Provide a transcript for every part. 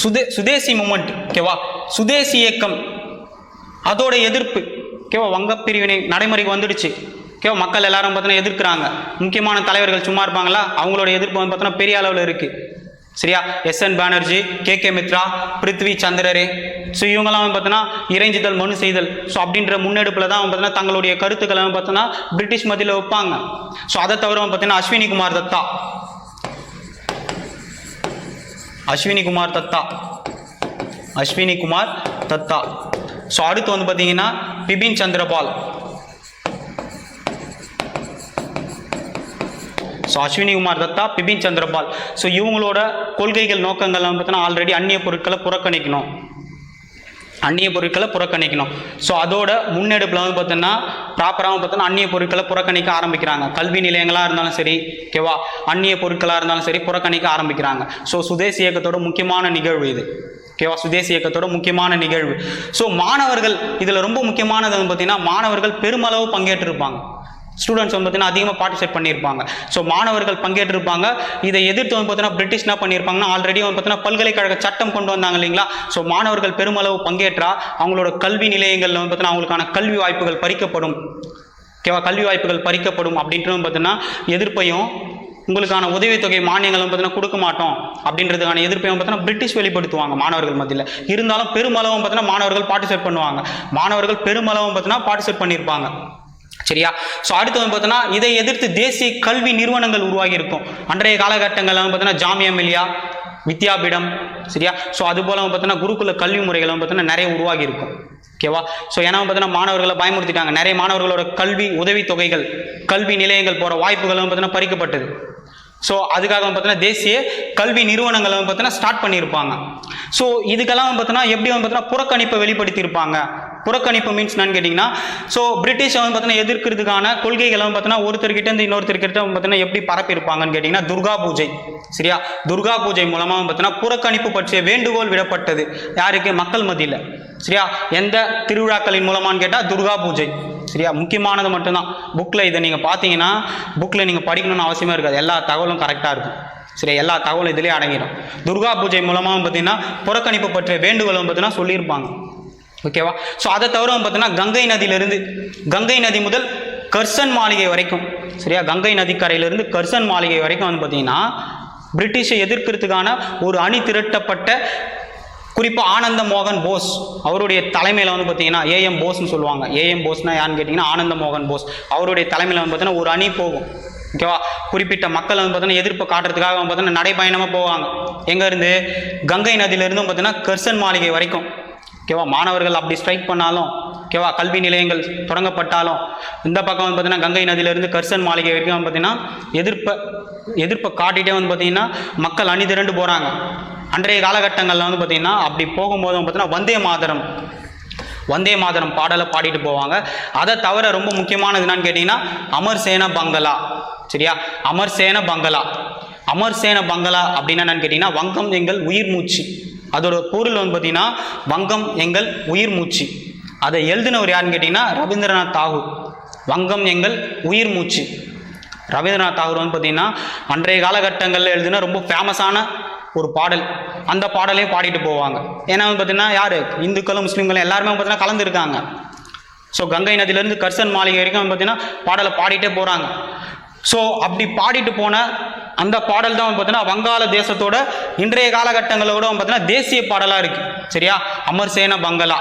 சுதே சுதேசி moment ஓகேவா சுதேசி இயக்கம். அதோட எதிர்ப்பு. ஓகேவா வங்க பிரிவினை நடைமுறைக்கு வந்துடுச்சு. ஓகேவா மக்கள் எல்லாரும் பார்த்தீங்கன்னா எதிர்க்கிறாங்க. முக்கியமான தலைவர்கள் சும்மா இருப்பாங்களா? அவங்களோட எதிர்ப்பு வந்து பார்த்தோன்னா பெரிய அளவில் இருக்குது சரியா? S N Banerjee K K Mitra Prithvi Chandraray so இவங்கெல்லாம் வந்து பார்த்தோன்னா இறைஞ்சுதல் மனு செய்தல். ஸோ அப்படின்ற முன்னெடுப்பில் தான் வந்து பார்த்தீங்கன்னா தங்களுடைய கருத்துக்களை வந்து பார்த்தோன்னா பிரிட்டிஷ் மத்தியில் வைப்பாங்க. ஸோ அதை தவிர வந்து பார்த்தீங்கன்னா அஸ்வினி குமார் தத்தா. அஸ்வினி குமார் தத்தா. அஸ்வினி குமார் தத்தா. ஸோ அடுத்து வந்து பார்த்தீங்கன்னா பிபின் சந்திரபால். ஸோ அஸ்வினி குமார் தத்தா பிபின் சந்திரபால். ஸோ இவங்களோட கொள்கைகள் நோக்கங்கள்லாம் பார்த்தீங்கன்னா ஆல்ரெடி அந்நிய பொருட்களை புறக்கணிக்கணும். அந்நிய பொருட்களை புறக்கணிக்கணும். ஸோ அதோட முன்னெடுப்பில் வந்து பார்த்தீங்கன்னா ப்ராப்பராகவும் பார்த்தோன்னா அந்நிய பொருட்களை புறக்கணிக்க ஆரம்பிக்கிறாங்க. கல்வி நிலையங்களாக இருந்தாலும் சரி ஓகேவா அந்நிய பொருட்களாக இருந்தாலும் சரி புறக்கணிக்க ஆரம்பிக்கிறாங்க. ஸோ சுதேசி இயக்கத்தோட முக்கியமான நிகழ்வு இது. ஓகேவா சுதேசி இயக்கத்தோட முக்கியமான நிகழ்வு. ஸோ மாணவர்கள் இதில் ரொம்ப முக்கியமானது வந்து பார்த்தீங்கன்னா மாணவர்கள் பெருமளவு பங்கேற்றிருப்பாங்க. ஸ்டூடெண்ட்ஸ் வந்து பார்த்தீங்கன்னா அதிகமாக பார்ட்டிசிபேட் பண்ணியிருப்பாங்க. ஸோ மாணவர்கள் பங்கேற்றிருப்பாங்க. இதை எதிர்த்து வந்து பார்த்தீங்கன்னா பிரிட்டிஷ் என்ன பண்ணியிருப்பாங்கன்னா ஆல்ரெடி வந்து பார்த்தீங்கன்னா பல்கலைக்கழக சட்டம் கொண்டு வந்தாங்க இல்லைங்களா? ஸோ மாணவர்கள் பெருமளவு பங்கேற்றா அவங்களோட கல்வி நிலையங்களில் வந்து பார்த்தீங்கன்னா அவங்களுக்கான கல்வி வாய்ப்புகள் பறிக்கப்படும். ஓகேவா கல்வி வாய்ப்புகள் பறிக்கப்படும் அப்படின்ட்டு பார்த்தீங்கன்னா எதிர்ப்பையும் உங்களுக்கான உதவித்தொகை மானியங்களும் பார்த்தீங்கன்னா கொடுக்க மாட்டோம் அப்படின்றதுக்கான எதிர்ப்பையும் பார்த்தீங்கன்னா பிரிட்டிஷ் வெளிப்படுத்துவாங்க மாணவர்கள் மத்தியில். இருந்தாலும் பெருமளவும் பார்த்தீங்கன்னா மாணவர்கள் பார்ட்டிசிபேட் பண்ணுவாங்க. மாணவர்கள் பெருமளவும் பார்த்தீங்கன்னா பார்ட்டிசிபேட் பண்ணியிருப்பாங்க. சரியா? ஸோ அடுத்து வந்து பார்த்தோன்னா இதை எதிர்த்து தேசிய கல்வி நிறுவனங்கள் உருவாகி இருக்கும் அன்றைய காலகட்டங்களில் வந்து பார்த்தீங்கன்னா ஜாமியா மில்லியா வித்யாபீடம் சரியா? ஸோ அது போல பார்த்தோன்னா குருகுல கல்வி முறைகள் வந்து நிறைய உருவாகி இருக்கும் ஓகேவா ஸோ ஏன்னா பார்த்தீங்கன்னா மாணவர்களை பயமுறுத்திட்டாங்க. நிறைய மாணவர்களோட கல்வி உதவித்தொகைகள் கல்வி நிலையங்கள் போகிற வாய்ப்புகள் வந்து பார்த்தீங்கன்னா பறிக்கப்பட்டது. ஸோ அதுக்காக பார்த்தோன்னா பார்த்தீங்கன்னா தேசிய கல்வி நிறுவனங்களும் வந்து பார்த்தீங்கன்னா ஸ்டார்ட் பண்ணியிருப்பாங்க. ஸோ இதுக்கெல்லாம் வந்து பார்த்தீங்கன்னா எப்படி வந்து பார்த்தீங்கன்னா புறக்கணிப்பை வெளிப்படுத்தியிருப்பாங்க. புறக்கணிப்பு மீன்ஸ் என்னன்னு கேட்டிங்கன்னா ஸோ பிரிட்டிஷை வந்து பார்த்தீங்கன்னா எதிர்க்கிறதுக்கான கொள்கைகளை வந்து பார்த்தீங்கன்னா ஒருத்தர்கிட்ட இருந்து இன்னொருத்தர்கிட்ட பார்த்தீங்கன்னா எப்படி பரப்பியிருப்பாங்கன்னு கேட்டிங்கன்னா துர்கா பூஜை. சரியா? துர்கா பூஜை மூலமாக பார்த்தீங்கன்னா புறக்கணிப்பு பற்றிய வேண்டுகோள் விடப்பட்டது. யாருக்கு? மக்கள் மத்தியில். சரியா? எந்த திருவிழாக்களின் மூலமான்னு கேட்டால் துர்கா பூஜை. சரியா? முக்கியமானது மட்டும்தான். புக்கில் இதை நீங்கள் பார்த்தீங்கன்னா புக்கில் நீங்கள் படிக்கணும்னு அவசியமாக இருக்காது. எல்லா தகவலும் கரெக்டாக இருக்கும். சரி எல்லா தகவலும் இதுலேயே அடங்கிடும். துர்கா பூஜை மூலமாகவும் பார்த்தீங்கன்னா புறக்கணிப்பு பற்றிய வேண்டுகோளும் பார்த்தீங்கன்னா சொல்லியிருப்பாங்க. ஓகேவா? ஸோ அதை தவிர வந்து பார்த்தீங்கன்னா கங்கை நதியிலிருந்து கங்கை நதி முதல் கர்சன் மாளிகை வரைக்கும் சரியா? கங்கை நதிக்கரையிலிருந்து கர்சன் மாளிகை வரைக்கும் வந்து பார்த்தீங்கன்னா பிரிட்டிஷை எதிர்க்கிறதுக்கான ஒரு அணி திரட்டப்பட்ட குறிப்பாக ஆனந்த மோகன் போஸ். அவருடைய தலைமையில் வந்து பார்த்தீங்கன்னா ஏஎம் போஸ்னு சொல்லுவாங்க. ஏஎம் போஸ்னா யாருன்னு கேட்டிங்கன்னா ஆனந்த மோகன் போஸ். அவருடைய தலைமையில் வந்து பார்த்தீங்கன்னா ஒரு அணி போகும். ஓகேவா குறிப்பிட்ட மக்கள் வந்து பார்த்தீங்கன்னா எதிர்ப்பு காட்டுறதுக்காக வந்து பார்த்தீங்கன்னா நடைபயணமாக போவாங்க. எங்கேருந்து கங்கை நதியிலேருந்து பார்த்தீங்கன்னா கர்சன் மாளிகை வரைக்கும். ஓகேவா மாணவர்கள் அப்படி ஸ்ட்ரைக் பண்ணாலும் ஓகேவா கல்வி நிலையங்கள் தொடங்கப்பட்டாலும் இந்த பக்கம் வந்து பார்த்தீங்கன்னா கங்கை நதியிலேருந்து கர்சன் மாளிகை வரைக்கும் வந்து பார்த்தீங்கன்னா எதிர்ப்பை எதிர்ப்பை காட்டிகிட்டே வந்து பார்த்தீங்கன்னா மக்கள் அணி திரண்டு போகிறாங்க அன்றைய காலகட்டங்களில் வந்து பார்த்தீங்கன்னா அப்படி போகும்போது வந்து பார்த்தீங்கன்னா வந்தே மாதரம். வந்தே மாதரம் பாடலை பாடிட்டு போவாங்க. அதை தவிர ரொம்ப முக்கியமானது என்னன்னு கேட்டிங்கன்னா அமர்சேன பங்களா. சரியா? அமர்சேன பங்களா. அமர்சேன பங்களா அப்படின்னா என்னன்னு கேட்டிங்கன்னா வங்கம் எங்கள் உயிர் மூச்சு. அதோட பொருள் வந்து பார்த்தீங்கன்னா வங்கம் எங்கள் உயிர் மூச்சு. அதை எழுதினவர் யாருன்னு கேட்டிங்கன்னா ரவீந்திரநாத் தாகூர். வங்கம் எங்கள் உயிர் மூச்சு. ரவீந்திரநாத் தாகூர் வந்து பார்த்தீங்கன்னா அன்றைய காலகட்டங்களில் எழுதின ரொம்ப ஃபேமஸான ஒரு பாடல். அந்த பாடலே பாடிட்டு போவாங்க. ஏன்னா வந்து பார்த்தீங்கன்னா யார்? இந்துக்களும் முஸ்லீம்களும் எல்லாருமே வந்து பார்த்தீங்கன்னா கலந்துருக்காங்க. ஸோ கங்கை நதியிலேருந்து கர்சன் மாளிகை வரைக்கும் வந்து பார்த்தீங்கன்னா பாடலை பாடிட்டே போகிறாங்க ஸோ அப்படி பாடிட்டு போன அந்த பாடல் தான் வந்து பார்த்தீங்கன்னா வங்காள தேசத்தோட இன்றைய காலகட்டங்களோட வந்து பார்த்தீங்கன்னா தேசிய பாடலாக இருக்குது சரியா? அமர்சேன பங்களா.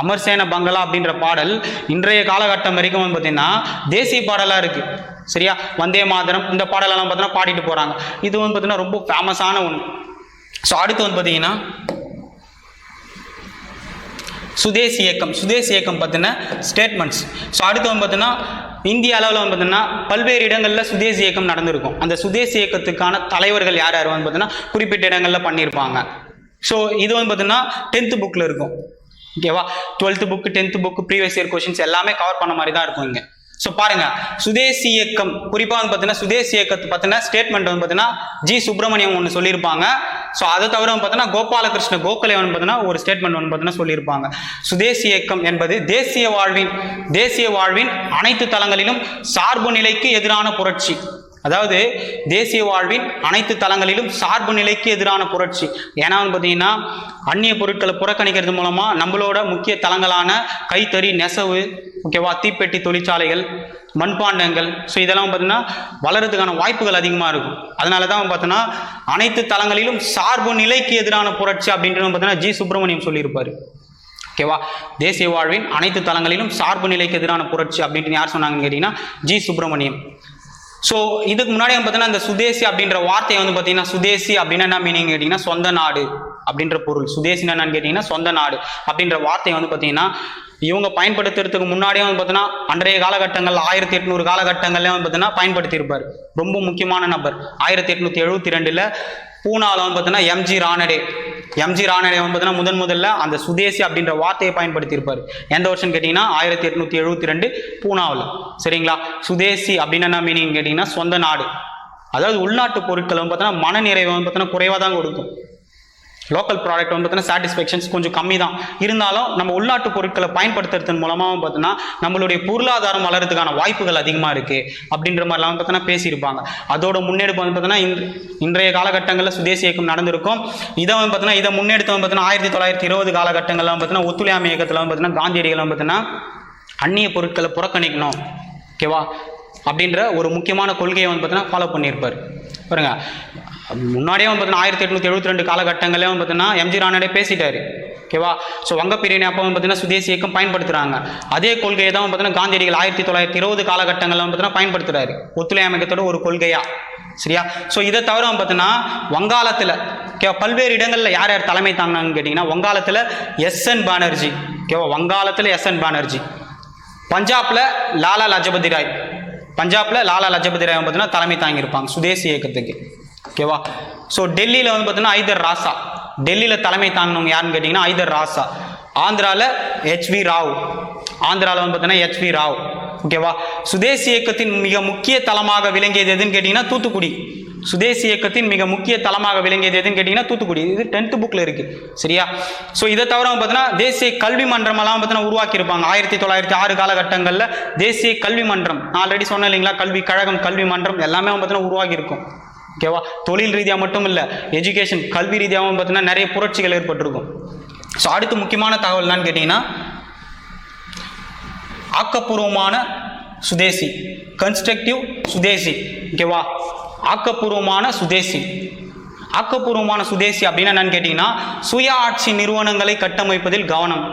அமர்சேன பங்களா அப்படின்ற பாடல் இன்றைய காலகட்டம் வரைக்கும் வந்து பார்த்தீங்கன்னா தேசிய பாடலாக இருக்குது சரியா? வந்தே மாதரம் இந்த பாடலெல்லாம் பார்த்தீங்கன்னா பாடிட்டு போகிறாங்க இது வந்து பார்த்தீங்கன்னா ரொம்ப ஃபேமஸான ஒன்று ஸோ அடுத்து வந்து பார்த்தீங்கன்னா சுதேசி இயக்கம். சுதேசி இயக்கம் பார்த்தீங்கன்னா ஸ்டேட்மெண்ட்ஸ் ஸோ அடுத்து வந்து பார்த்தீங்கன்னா இந்திய அளவில் வந்து பார்த்தீங்கன்னா பல்வேறு இடங்களில் சுதேசி இயக்கம் நடந்திருக்கும். அந்த சுதேசி இயக்கத்துக்கான தலைவர்கள் யார் யார் வந்து பார்த்தீங்கன்னா குறிப்பிட்ட இடங்களில் பண்ணியிருப்பாங்க. ஸோ இது வந்து பார்த்தீங்கன்னா டென்த்து புக்கில் இருக்கும். ஓகேவா twelfth book tenth book previous year questions எல்லாமே கவர் பண்ண மாதிரி தான் இருக்கும் இங்கே. ஸோ பாருங்க. சுதேசி இயக்கம் குறிப்பாக வந்து பார்த்தீங்கன்னா சுதேசி இயக்கத்தை பார்த்தினா ஸ்டேட்மெண்ட் வந்து பார்த்தீங்கன்னா ஜி சுப்பிரமணியம் ஒன்று சொல்லியிருப்பாங்க. ஸோ அதை தவிர வந்து பார்த்தீங்கன்னா கோபாலகிருஷ்ண கோகலே வந்து பார்த்தீங்கன்னா ஒரு ஸ்டேட்மெண்ட் வந்து பார்த்தீங்கன்னா சொல்லியிருப்பாங்க. சுதேசி இயக்கம் என்பது தேசிய வாழ்வின் தேசிய வாழ்வின் அனைத்து தளங்களிலும் சார்பு நிலைக்கு எதிரான புரட்சி. அதாவது தேசிய வாழ்வின் அனைத்து தளங்களிலும் சார்பு நிலைக்கு எதிரான புரட்சி. ஏன்னா வந்து பார்த்தீங்கன்னா அந்நிய பொருட்களை புறக்கணிக்கிறது மூலமாக நம்மளோட முக்கிய தளங்களான கைத்தறி நெசவு ஓகேவா? தீப்பெட்டி தொழிற்சாலைகள் மண்பாண்டங்கள். ஸோ இதெல்லாம் பார்த்தீங்கன்னா வளர்கிறதுக்கான வாய்ப்புகள் அதிகமாக இருக்கும். அதனால தான் பார்த்தோன்னா அனைத்து தளங்களிலும் சார்பு நிலைக்கு எதிரான புரட்சி அப்படின்றது பார்த்தீங்கன்னா ஜி சுப்பிரமணியம் சொல்லியிருப்பார். ஓகேவா? தேசிய வாழ்வின் அனைத்து தளங்களிலும் சார்பு நிலைக்கு எதிரான புரட்சி அப்படின்ட்டு யார் சொன்னாங்கன்னு கேட்டிங்கன்னா ஜி சுப்பிரமணியம். ஸோ இதுக்கு முன்னாடி பார்த்தீங்கன்னா இந்த சுதேசி அப்படின்ற வார்த்தை வந்து பார்த்தீங்கன்னா சுதேசி அப்படின்னா என்ன மீனிங் கேட்டிங்கன்னா சொந்த நாடு. அப்படின்ற பொருள். சுதேசினா என்னன்னு கேட்டிங்கன்னா சொந்த நாடு அப்படின்ற வார்த்தையை வந்து பார்த்தீங்கன்னா இவங்க பயன்படுத்துறதுக்கு முன்னாடியே வந்து பார்த்தீங்கன்னா அன்றைய காலகட்டங்கள் ஆயிரத்தி எட்நூறு காலகட்டங்கள்ல வந்து பார்த்தீங்கன்னா பயன்படுத்தியிருப்பார். ரொம்ப முக்கியமான நபர். ஆயிரத்தி எட்நூத்தி எழுபத்தி ரெண்டுல பூனாவில் வந்து பார்த்தீங்கன்னா எம்ஜி ராணடே. எம்ஜி ராணடே வந்து பார்த்தீங்கன்னா முதன் முதல்ல அந்த சுதேசி அப்படின்ற வார்த்தையை பயன்படுத்தியிருப்பார். எந்த வருஷம் கேட்டிங்கன்னா ஆயிரத்தி எட்நூத்தி எழுபத்தி ரெண்டு பூனாவில். சரிங்களா? சுதேசி அப்படின்னு என்ன மீனிங் கேட்டிங்கன்னா சொந்த நாடு. அதாவது உள்நாட்டு பொருட்கள் வந்து பார்த்தீங்கன்னா மனநிறைவு வந்து பார்த்தீங்கன்னா குறைவாக தான் கொடுக்கும். லோக்கல் ப்ராடக்ட் வந்து பார்த்தீங்கன்னா சாட்டிஸ்ஃபேக்ஷன்ஸ் கொஞ்சம் கம்மி தான் இருந்தாலும் நம்ம உள்நாட்டு பொருட்களை பயன்படுத்துறதன் மூலமாக பார்த்தீங்கன்னா நம்மளுடைய பொருளாதாரம் வளர்றதுக்கான வாய்ப்புகள் அதிகமாக இருக்குது அப்படின்ற மாதிரிலாம் வந்து பார்த்தீங்கன்னா பேசியிருப்பாங்க. அதோட முன்னெடுப்பு வந்து பார்த்தீங்கன்னா இன்றைய காலகட்டங்களில் சுதேசி இயக்கம் நடந்திருக்கும். இதை வந்து பார்த்தீங்கன்னா இதை முன்னெடுத்து வந்து பார்த்தீங்கன்னா ஆயிரத்தி தொள்ளாயிரத்தி இருபது காலகட்டங்களில் வந்து பார்த்தீங்கன்னா ஒத்துழையாமை இயக்கத்தில் வந்து பார்த்தீங்கன்னா காந்தியடிகள் வந்து பார்த்தீங்கன்னா அந்நிய பொருட்களை புறக்கணிக்கணும். ஓகேவா அப்படின்ற ஒரு முக்கியமான கொள்கையை வந்து பார்த்தீங்கன்னா ஃபாலோ பண்ணியிருப்பார். பாருங்க. முன்னாடியே வந்து பார்த்தீங்கன்னா ஆயிரத்தி எட்நூத்தி எழுபத்தி ரெண்டு காலகட்டங்களே வந்து பார்த்தீங்கன்னா எம்ஜி ராணாடே பேசிட்டாரு. ஓகேவா? ஸோ வங்க பிரிவினை அப்போ வந்து பார்த்தீங்கன்னா சுதேசி இயக்கம் பயன்படுத்துகிறாங்க அதே கொள்கையை தான் பார்த்தீங்கன்னா காந்தியடிகள் ஆயிரத்தி தொள்ளாயிரத்தி இருபது காலகட்டங்களில் வந்து பார்த்தீங்கன்னா பயன்படுத்துறாரு. ஒத்துழையாமை ஒரு கொள்கையா. சரியா? ஸோ இதை தவிர பார்த்தீங்கன்னா வங்காளத்தில் ஓகேவா? பல்வேறு இடங்களில் யார் யார் தலைமை தாங்கினாங்கன்னு கேட்டிங்கன்னா வங்காளத்தில் எஸ் என் பானர்ஜி. ஓகேவா? வங்காளத்தில் எஸ் என் பானர்ஜி. பஞ்சாபில் லாலா லஜபதி ராய். பஞ்சாபில் லாலா லஜபதி ராய் பார்த்தீங்கன்னா தலைமை தாங்கியிருப்பாங்க. சுதேசி இயக்கத்துக்கு. ஓகேவா ஸோ டெல்லியில் வந்து பார்த்தீங்கன்னா ஐதர் ராசா. டெல்லியில் தலைமை தாங்கினவங்க யாருன்னு கேட்டிங்கன்னா ஐதர் ராசா. ஆந்திராவில் ஹெச்வி ராவ். ஆந்திராவில் வந்து பார்த்தீங்கன்னா ஹெச்வி ராவ். ஓகேவா சுதேசி இயக்கத்தின் மிக முக்கிய தளமாக விளங்கியது எதுன்னு கேட்டிங்கன்னா தூத்துக்குடி. சுதேசி இயக்கத்தின் மிக முக்கிய தளமாக விளங்கியது எதுன்னு கேட்டிங்கன்னா தூத்துக்குடி. இது டென்த்து புக்கில் இருக்குது சரியா? ஸோ இதை தவிர வந்து பார்த்தீங்கன்னா தேசிய கல்வி மன்றமெல்லாம் பார்த்தீங்கன்னா உருவாக்கியிருப்பாங்க. ஆயிரத்தி தொள்ளாயிரத்தி ஆறு காலகட்டங்களில் தேசிய கல்வி மன்றம். நான் ஆல்ரெடி சொன்னேன் இல்லைங்களா? கல்வி கழகம் கல்வி மன்றம் எல்லாமே வந்து பார்த்தீங்கன்னா உருவாகியிருக்கும். ஓகேவா தொழில் ரீதியாக மட்டும் இல்லை எஜுகேஷன் கல்வி ரீதியாகவும் பார்த்தீங்கன்னா நிறைய புரட்சிகள் ஏற்பட்டிருக்கும். ஸோ அடுத்து முக்கியமான தகவல் என்னன்னு கேட்டிங்கன்னா ஆக்கப்பூர்வமான சுதேசி கன்ஸ்ட்ரக்டிவ் சுதேசி. ஓகேவா ஆக்கப்பூர்வமான சுதேசி. ஆக்கப்பூர்வமான சுதேசி அப்படின்னு என்னன்னு கேட்டிங்கன்னா சுய ஆட்சி நிறுவனங்களை கட்டமைப்பதில் கவனம்.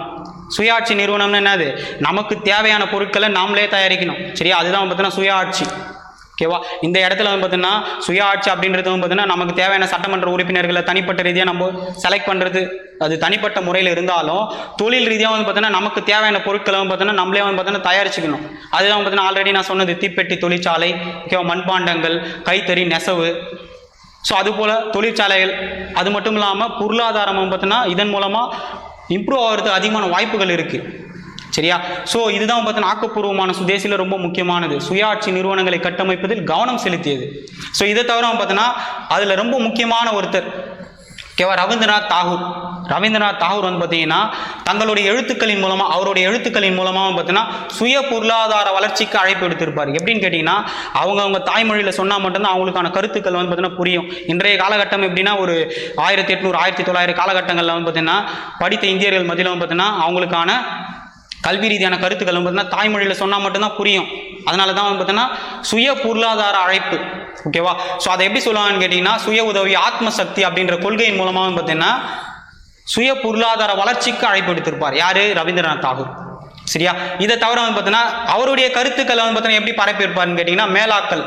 சுயாட்சி நிறுவனம்னு என்னது? நமக்கு தேவையான பொருட்களை நாமளே தயாரிக்கணும். சரியா? அதுதான் பார்த்தீங்கன்னா சுயாட்சி ஓகேவா இந்த இடத்துல வந்து பார்த்தீங்கன்னா சுய ஆட்சி அப்படின்றது வந்து பார்த்தீங்கன்னா நமக்கு தேவையான சட்டமன்ற உறுப்பினர்களை தனிப்பட்ட ரீதியாக நம்ம செலக்ட் பண்ணுறது அது தனிப்பட்ட முறையில் இருந்தாலும் தொழில் ரீதியாக வந்து பார்த்தீங்கன்னா நமக்கு தேவையான பொருட்களை வந்து பார்த்தீங்கன்னா நம்மளே வந்து பார்த்தீங்கன்னா தயாரிச்சுக்கணும். அதுதான் பார்த்தீங்கன்னா ஆல்ரெடி நான் சொன்னது தீப்பெட்டி தொழிற்சாலை ஓகேவா மண்பாண்டங்கள் கைத்தறி நெசவு. ஸோ அதுபோல் தொழிற்சாலைகள் அது மட்டும் இல்லாமல் பொருளாதாரம் வந்து பார்த்தீங்கன்னா இதன் மூலமாக இம்ப்ரூவ் ஆகிறதுக்கு அதிகமான வாய்ப்புகள் இருக்குது சரியா? ஸோ இதுதான் பார்த்தீங்கன்னா ஆக்கப்பூர்வமான சுதேசியில் ரொம்ப முக்கியமானது. சுயாட்சி நிறுவனங்களை கட்டமைப்பதில் கவனம் செலுத்தியது. ஸோ இதை தவிர பார்த்தீங்கன்னா அதில் ரொம்ப முக்கியமான ஒருத்தர் ஓகேவா ரவீந்திரநாத் தாகூர். ரவீந்திரநாத் தாகூர் வந்து பார்த்தீங்கன்னா தங்களுடைய எழுத்துக்களின் மூலமாக அவருடைய எழுத்துக்களின் மூலமாக பார்த்தீங்கன்னா சுய பொருளாதார வளர்ச்சிக்கு அழைப்பு எடுத்திருப்பார் எப்படின்னு கேட்டிங்கன்னா அவங்க அவங்க தாய்மொழியில் சொன்னால் மட்டும்தான் அவங்களுக்கான கருத்துக்கள் வந்து பார்த்தீங்கன்னா புரியும். இன்றைய காலகட்டம் எப்படின்னா ஒரு ஆயிரத்தி எட்நூறு ஆயிரத்தி தொள்ளாயிரம் காலகட்டங்களில் வந்து பார்த்தீங்கன்னா படித்த இந்தியர்கள் மத்தியில் வந்து பார்த்தீங்கன்னா அவங்களுக்கான கல்வி ரீதியான கருத்துக்கள் வந்து பார்த்தீங்கன்னா தாய்மொழியில் சொன்னால் மட்டும்தான் புரியும். அதனால தான் வந்து பார்த்தீங்கன்னா சுய பொருளாதார அழைப்பு. ஓகேவா ஸோ அதை எப்படி சொல்லுவாங்கன்னு கேட்டிங்கன்னா சுய உதவி ஆத்மசக்தி அப்படின்ற கொள்கையின் மூலமாக வந்து பார்த்தீங்கன்னா சுய பொருளாதார வளர்ச்சிக்கு அழைப்பு எடுத்திருப்பார் யார்? ரவீந்திரநாத் தாகூர். சரியா? இதை தவிர வந்து பார்த்தீங்கன்னா அவருடைய கருத்துக்களை வந்து பார்த்தீங்கன்னா எப்படி பரப்பியிருப்பார்னு கேட்டிங்கன்னா மேலாக்கள்.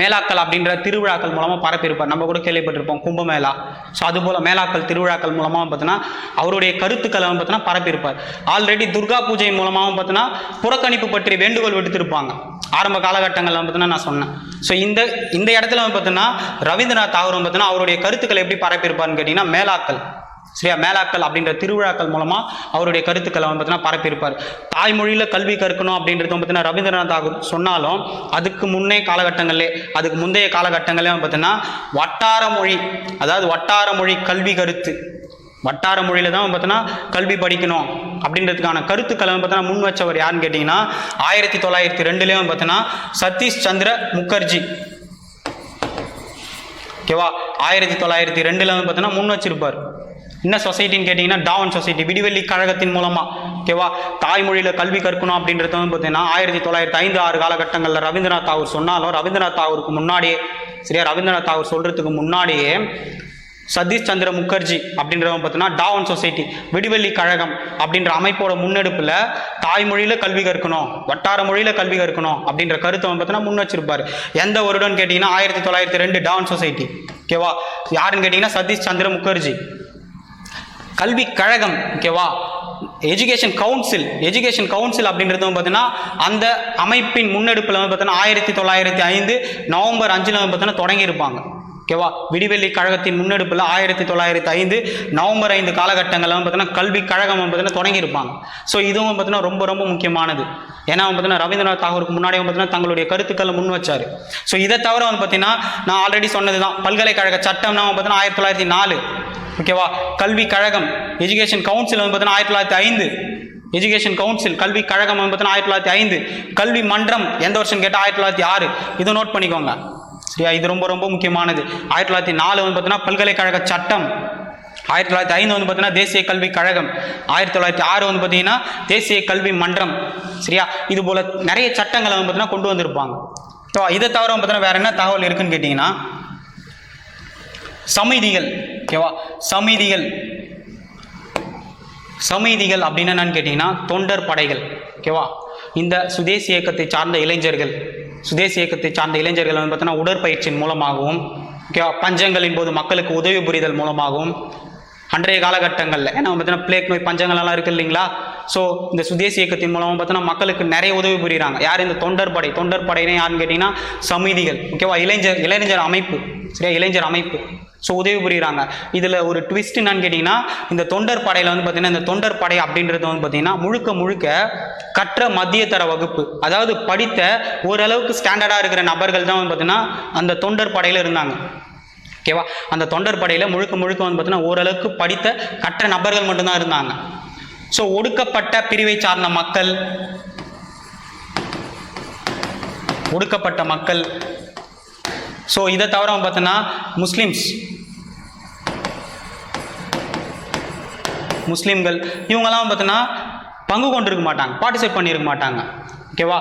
மேலாக்கள் அப்படின்ற திருவிழாக்கள் மூலமாக பரப்பியிருப்பார். நம்ம கூட கேள்விப்பட்டிருப்போம் கும்பமேளா. ஸோ அதுபோல் மேலாக்கள் திருவிழாக்கள் மூலமாகவும் பார்த்தீங்கன்னா அவருடைய கருத்துக்களை வந்து பார்த்தீங்கன்னா பரப்பியிருப்பார். ஆல்ரெடி துர்கா பூஜை மூலமாகவும் பார்த்தீங்கன்னா புறக்கணிப்பு பற்றி வேண்டுகோள் விடுத்திருப்பாங்க. ஆரம்ப காலகட்டங்களில் பார்த்தீங்கன்னா நான் சொன்னேன். ஸோ இந்த இந்த இடத்துல வந்து பார்த்தீங்கன்னா ரவீந்திரநாத் தாகூர் பார்த்தீங்கன்னா அவருடைய கருத்துக்களை எப்படி பரப்பியிருப்பார்னு கேட்டிங்கன்னா மேலாக்கள். சரியா மேலாக்கள் அப்படின்ற திருவிழாக்கள் மூலமாக அவருடைய கருத்துக்களை வந்து பார்த்தீங்கன்னா பரப்பியிருப்பார். தாய்மொழியில் கல்வி கற்கணும் அப்படின்றது வந்து பார்த்தீங்கன்னா ரவீந்திரநாத் தாகூர் சொன்னாலும் அதுக்கு முன்னே காலகட்டங்களே அதுக்கு முந்தைய காலகட்டங்களே வந்து பார்த்தீங்கன்னா வட்டார மொழி அதாவது வட்டார மொழி கல்வி கருத்து. வட்டார மொழியில் தான் பார்த்தீங்கன்னா கல்வி படிக்கணும் அப்படின்றதுக்கான கருத்துக்களை வந்து பார்த்தீங்கன்னா முன் வச்சவர் யாருன்னு கேட்டிங்கன்னா ஆயிரத்தி தொள்ளாயிரத்தி ரெண்டுலேயும் பார்த்தீங்கன்னா சதீஷ் சந்திர முகர்ஜி. ஓகேவா? ஆயிரத்தி தொள்ளாயிரத்தி ரெண்டில் வந்து பார்த்தீங்கன்னா முன் வச்சிருப்பார். என்ன சொசைட்டின்னு கேட்டிங்கன்னா டாவன் சொசைட்டி விடிவெள்ளி கழகத்தின் மூலமாக ஓகேவா தாய்மொழியில் கல்வி கற்கணும் அப்படின்றது வந்து பார்த்தீங்கன்னா ஆயிரத்தி தொள்ளாயிரத்தி ஐந்து ஆறு காலகட்டங்களில் ரவீந்திரநாத் தாகூர் சொன்னாலும் ரவீந்திரநாத் தாகூருக்கு முன்னாடியே சரியா? ரவீந்திரநாத் தாகூர் சொல்கிறதுக்கு முன்னாடியே சதீஷ் சந்திர முகர்ஜி அப்படின்றவங்க பார்த்தீங்கன்னா டாவன் சொசைட்டி விடிவெள்ளி கழகம் அப்படின்ற அமைப்போட முன்னெடுப்பில் தாய்மொழியில் கல்வி கற்கணும் வட்டார மொழியில் கல்வி கற்கணும் அப்படின்ற கருத்தை வந்து பார்த்தீங்கன்னா முன் வச்சிருப்பார். எந்த வருடம்னு கேட்டிங்கன்னா ஆயிரத்தி தொள்ளாயிரத்தி ரெண்டு டாவன் சொசைட்டி ஓகேவா யாருன்னு கேட்டிங்கன்னா சதீஷ் சந்திர முகர்ஜி. கல்வி கழகம் ஓகேவா எஜுகேஷன் கவுன்சில் எஜுகேஷன் கவுன்சில் அப்படின்றது வந்து பார்த்தீங்கன்னா அந்த அமைப்பின் முன்னெடுப்பில் வந்து பார்த்தீங்கன்னா ஆயிரத்தி தொள்ளாயிரத்தி ஐந்து நவம்பர் அஞ்சில் வந்து பார்த்தீங்கன்னா தொடங்கியிருப்பாங்க. ஓகேவா? விடிவெள்ளி கழகத்தின் முன்னெடுப்பில் ஆயிரத்தி தொள்ளாயிரத்தி ஐந்து நவம்பர் ஐந்து காலகட்டங்களில் பார்த்தீங்கன்னா கல்வி கழகம் பார்த்தீங்கன்னா தொடங்கியிருப்பாங்க. ஸோ இதுவும் பார்த்தீங்கன்னா ரொம்ப ரொம்ப முக்கியமானது. ஏன்னா பார்த்தீங்கன்னா ரவீந்திரநாத் தாகூருக்கு முன்னாடி பார்த்தீங்கன்னா தங்களுடைய கருத்துக்களை முன் வச்சார். ஸோ இதை தவிர வந்து பார்த்தீங்கன்னா நான் ஆல்ரெடி சொன்னது தான் பல்கலைக்கழக சட்டம்னா வந்து பார்த்தீங்கன்னா ஆயிரத்தி தொள்ளாயிரத்தி நாலு. ஓகேவா? கல்வி கழகம் எஜுகேஷன் கவுன்சில் வந்து பார்த்தீங்கன்னா ஆயிரத்தி தொள்ளாயிரத்தி ஐந்து. எஜுகேஷன் கவுன்சில் கல்வி கழகம் வந்து பார்த்தீங்கன்னா ஆயிரத்தி தொள்ளாயிரத்தி ஐந்து. கல்வி மன்றம் எந்த வருஷம் கேட்டால் ஆயிரத்தி தொள்ளாயிரத்தி ஆறு. இதை நோட் பண்ணிக்கோங்க. சரியா இது ரொம்ப ரொம்ப முக்கியமானது. ஆயிரத்தி தொள்ளாயிரத்தி நாலு வந்து பார்த்தீங்கன்னா பல்கலைக்கழக சட்டம். ஆயிரத்தி தொள்ளாயிரத்தி ஐந்து வந்து பார்த்தீங்கன்னா தேசிய கல்வி கழகம். ஆயிரத்தி தொள்ளாயிரத்தி ஆறு வந்து பார்த்தீங்கன்னா தேசிய கல்வி மன்றம். சரியா? இது போல் நிறைய சட்டங்களை வந்து பார்த்தீங்கன்னா கொண்டு வந்திருப்பாங்க. ஸோ இதை தவிர வந்து பார்த்தீங்கன்னா வேற என்ன தகவல் இருக்குன்னு கேட்டிங்கன்னா சமிதிகள். ஓகேவா? சமிதிகள். சமிதிகள் அப்படின்னு என்னன்னு கேட்டிங்கன்னா தொண்டர் படைகள். ஓகேவா? இந்த சுதேசி இயக்கத்தை சார்ந்த இளைஞர்கள். சுதேசி இயக்கத்தை சார்ந்த இளைஞர்கள் வந்து பார்த்தோன்னா உடற்பயிற்சியின் மூலமாகவும் ஓகேவா பஞ்சங்களின் போது மக்களுக்கு உதவி புரிதல் மூலமாகவும் அன்றைய காலகட்டங்களில் ஏன்னா பார்த்தீங்கன்னா பிளேக் நோய் பஞ்சங்கள் எல்லாம் இருக்கு இல்லைங்களா? ஸோ இந்த சுதேசி இயக்கத்தின் மூலமாக பார்த்தோன்னா மக்களுக்கு நிறைய உதவி புரியுறாங்க. யார் இந்த தொண்டர் படை தொண்டர் படைன்னு யாருன்னு கேட்டிங்கன்னா சமிதிகள் ஓகேவா? இளைஞர் இளைஞர் அமைப்பு சரியா? இளைஞர் அமைப்பு. ஸோ உதவி புரியுறாங்க. இதில் ஒரு ட்விஸ்ட் என்னன்னு கேட்டிங்கன்னா இந்த தொண்டர் படையில் வந்து பார்த்தீங்கன்னா இந்த தொண்டர் படை அப்படின்றது வந்து பார்த்தீங்கன்னா முழுக்க முழுக்க கற்ற மத்திய தர வகுப்பு. அதாவது படித்த ஓரளவுக்கு ஸ்டாண்டர்டாக இருக்கிற நபர்கள் தான் வந்து பார்த்தீங்கன்னா அந்த தொண்டர் படையில் இருந்தாங்க. ஓகேவா அந்த தொண்டர் படையில் முழுக்க முழுக்க வந்து பார்த்தீங்கன்னா ஓரளவுக்கு படித்த கற்ற நபர்கள் மட்டும்தான் இருந்தாங்க. ஸோ ஒடுக்கப்பட்ட பிரிவை சார்ந்த மக்கள் ஒடுக்கப்பட்ட மக்கள். ஸோ இதை தவிர வந்து பார்த்தீங்கன்னா முஸ்லீம்ஸ். முஸ்லீம்கள் இவங்கெல்லாம் பார்த்தீங்கன்னா பங்கு கொண்டிருக்க மாட்டாங்க பார்ட்டிசிபேட் பண்ணியிருக்க மாட்டாங்க. ஓகேவா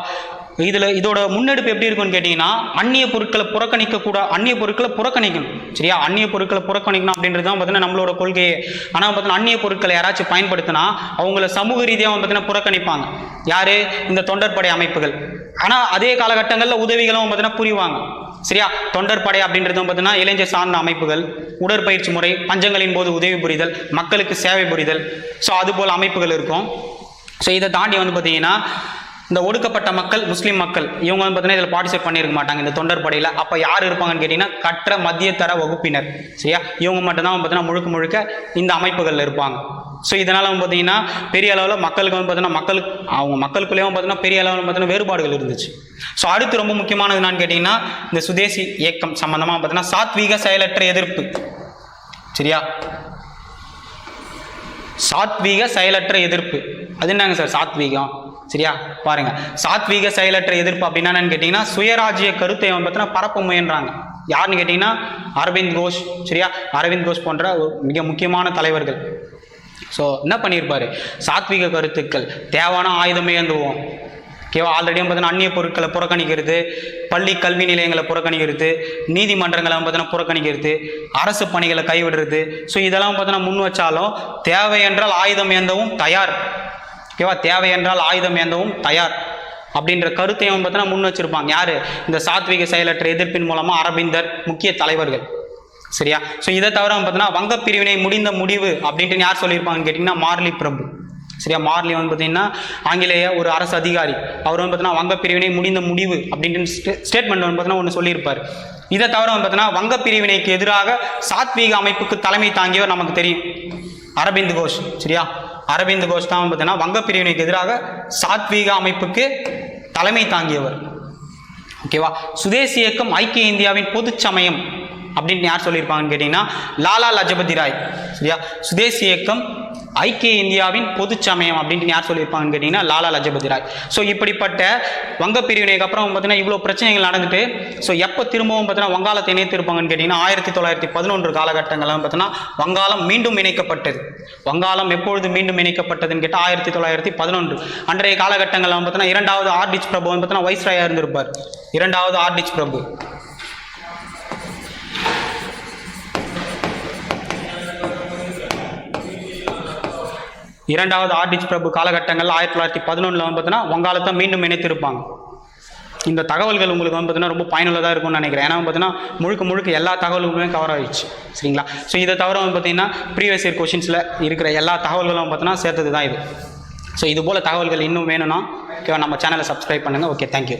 இதில் இதோட முன்னெடுப்பு எப்படி இருக்கும்னு கேட்டிங்கன்னா அந்நிய பொருட்களை புறக்கணிக்க கூட அந்நிய பொருட்களை புறக்கணிக்கணும். சரியா? அந்நிய பொருட்களை புறக்கணிக்கணும் அப்படின்றது தான் பார்த்தீங்கன்னா நம்மளோட கொள்கையே. ஆனால் பார்த்தீங்கன்னா அந்நிய பொருட்களை யாராச்சும் பயன்படுத்தினா அவங்கள சமூக ரீதியாக பார்த்தீங்கன்னா புறக்கணிப்பாங்க. யார்? இந்த தொண்டர்படை அமைப்புகள். ஆனால் அதே காலகட்டங்களில் உதவிகளும் பார்த்தீங்கன்னா புரிவாங்க. சரியா? தொண்டர் படை அப்படின்றது பார்த்தீங்கன்னா இளைஞர் சார்ந்த அமைப்புகள் உடற்பயிற்சி முறை பஞ்சங்களின் போது உதவி புரிதல் மக்களுக்கு சேவை புரிதல். ஸோ அதுபோல் அமைப்புகள் இருக்கும். ஸோ இதை தாண்டி வந்து பார்த்தீங்கன்னா இந்த ஒடுக்கப்பட்ட மக்கள் முஸ்லீம் மக்கள் இவங்க வந்து பார்த்தீங்கன்னா இதில் பார்ட்டிசிபேட் பண்ணியிருக்க மாட்டாங்க. இந்த தொண்டர் படையில். அப்போ யார் இருப்பாங்கன்னு கேட்டிங்கன்னா கற்ற மத்திய தர வகுப்பினர். சரியா? இவங்க மட்டும்தான் பார்த்தீங்கன்னா முழுக்க முழுக்க இந்த அமைப்புகளில் இருப்பாங்க. ஸோ இதனால் வந்து பார்த்தீங்கன்னா பெரிய அளவில் மக்களுக்கு வந்து பார்த்தீங்கன்னா மக்களுக்கு அவங்க மக்களுக்குள்ளேயும் பார்த்தீங்கன்னா பெரிய அளவில் பார்த்தீங்கன்னா வேறுபாடுகள் இருந்துச்சு. ஸோ அடுத்து ரொம்ப முக்கியமானது என்னன்னு கேட்டிங்கன்னா இந்த சுதேசி இயக்கம் சம்மந்தமாக பார்த்தீங்கன்னா சாத்வீக செயலற்ற எதிர்ப்பு. சரியா? சாத்வீக செயலற்ற எதிர்ப்பு. அது என்னங்க சார் சாத்வீகம்? சரியா? பாருங்க. சாத்வீக செயலற்ற எதிர்ப்பு அப்படின்னா என்னன்னு கேட்டிங்கன்னா சுயராஜ்ய கருத்தை அவன் பார்த்தீங்கன்னா பரப்ப முயன்றாங்க. யாருன்னு கேட்டிங்கன்னா அரவிந்த் கோஷ் சரியா? அரவிந்த் கோஷ் போன்ற ஒரு மிக முக்கியமான தலைவர்கள். ஸோ என்ன பண்ணியிருப்பாரு? சாத்விக கருத்துக்கள். தேவையான ஆயுதமே ஏந்துவோம். ஓகேவா? ஆல்ரெடி பார்த்தீங்கன்னா அந்நிய பொருட்களை புறக்கணிக்கிறது பள்ளி கல்வி நிலையங்களை புறக்கணிக்கிறது நீதிமன்றங்களை பார்த்தீங்கன்னா புறக்கணிக்கிறது அரசு பணிகளை கைவிடுறது. ஸோ இதெல்லாம் பார்த்தீங்கன்னா முன் வச்சாலும் தேவை என்றால் ஆயுதம் ஏந்தவும் தயார். ஓகேவா? தேவை என்றால் ஆயுதம் ஏந்தவும் தயார். அப்படின்ற கருத்தையும் பார்த்தோன்னா முன் வச்சிருப்பாங்க யார்? இந்த சாத்விக செயலற்ற எதிர்ப்பின் மூலமாக அரவிந்தர் முக்கிய தலைவர்கள். சரியா? ஸோ இதை தவிர பார்த்தீங்கன்னா வங்க பிரிவினை முடிந்த முடிவு அப்படின்ட்டு யார் சொல்லியிருப்பாங்கன்னு கேட்டிங்கன்னா மார்லி பிரபு. சரியா? மார்லி வந்து பார்த்தீங்கன்னா ஆங்கிலேய ஒரு அரசு அதிகாரி. அவர் வந்து பார்த்தீங்கன்னா வங்க பிரிவினை முடிந்த முடிவு அப்படின்ட்டு ஸ்டேட்மெண்ட் வந்து பார்த்தீங்கன்னா ஒன்று சொல்லியிருப்பார். இதை தவிர வந்து பார்த்தீங்கன்னா வங்க பிரிவினைக்கு எதிராக சாத்வீக அமைப்புக்கு தலைமை தாங்கியவர் நமக்கு தெரியும். அரவிந்த் கோஷ். சரியா? அரவிந்த் கோஷ் தான் பார்த்தீங்கன்னா வங்க பிரிவினைக்கு எதிராக சாத்வீக அமைப்புக்கு தலைமை தாங்கியவர். ஓகேவா? சுதேசி இயக்கம் ஐக்கிய இந்தியாவின் பொதுச்சமயம். அப்படின்னு யார் சொல்லியிருப்பாங்கன்னு கேட்டிங்கன்னா லாலா லஜபதி ராய் சரியா? சுதேசி இயக்கம் ஐக்கிய இந்தியாவின் பொது சமயம் அப்படின்னு யார் சொல்லியிருப்பாங்கன்னு கேட்டிங்கன்னா லாலா லஜபதி ராய். ஸோ இப்படிப்பட்ட வங்க பிரிவினைக்கு அப்புறம் பார்த்தீங்கன்னா இவ்வளோ பிரச்சனைகள் நடந்துட்டு ஸோ எப்போ திரும்பவும் பார்த்தீங்கன்னா வங்காளத்தை இணைத்திருப்பாங்கன்னு கேட்டிங்கன்னா ஆயிரத்தி தொள்ளாயிரத்தி பதினொன்று காலகட்டங்கள்லாம் பார்த்தீங்கன்னா வங்காளம் மீண்டும் இணைக்கப்பட்டது. வங்காளம் எப்பொழுது மீண்டும் இணைக்கப்பட்டதுன்னு கேட்டால் ஆயிரத்தி தொள்ளாயிரத்தி பதினொன்று. அன்றைய காலகட்டங்கள்லாம் பார்த்தீங்கன்னா இரண்டாவது ஆர்டிச் பிரபு வந்து பார்த்தீங்கன்னா வைஸ்ராயாக இருந்திருப்பார். இரண்டாவது ஆர்டிச் பிரபு. இரண்டாவது ஆர்டிச் பிரபு காலகட்டங்கள் ஆயிரத்தி தொள்ளாயிரத்தி பதினொன்றில் வந்து பார்த்தீங்கன்னா வங்காளத்தை மீண்டும் இணைத்திருப்பாங்க. இந்த தகவல்கள் உங்களுக்கு வந்து பார்த்தீங்கன்னா ரொம்ப பயனுள்ளதாக இருக்கும்னு நினைக்கிறேன். ஏன்னா பார்த்தீங்கன்னா முழுக்க முழுக்க எல்லா தகவல்களுமே கவர் ஆயிடுச்சு. சரிங்களா? ஸோ இதை தவிர வந்து பார்த்தீங்கன்னா ப்ரீவியஸ் இயர் கொஷின்ஸில் இருக்கிற எல்லா தகவல்களும் பார்த்தீங்கன்னா சேர்த்தது தான் இது. ஸோ இது போல் தகவல்கள் இன்னும் வேணும்னா நம்ம சேனலை சப்ஸ்கிரைப் பண்ணுங்கள் ஓகே தேங்க்யூ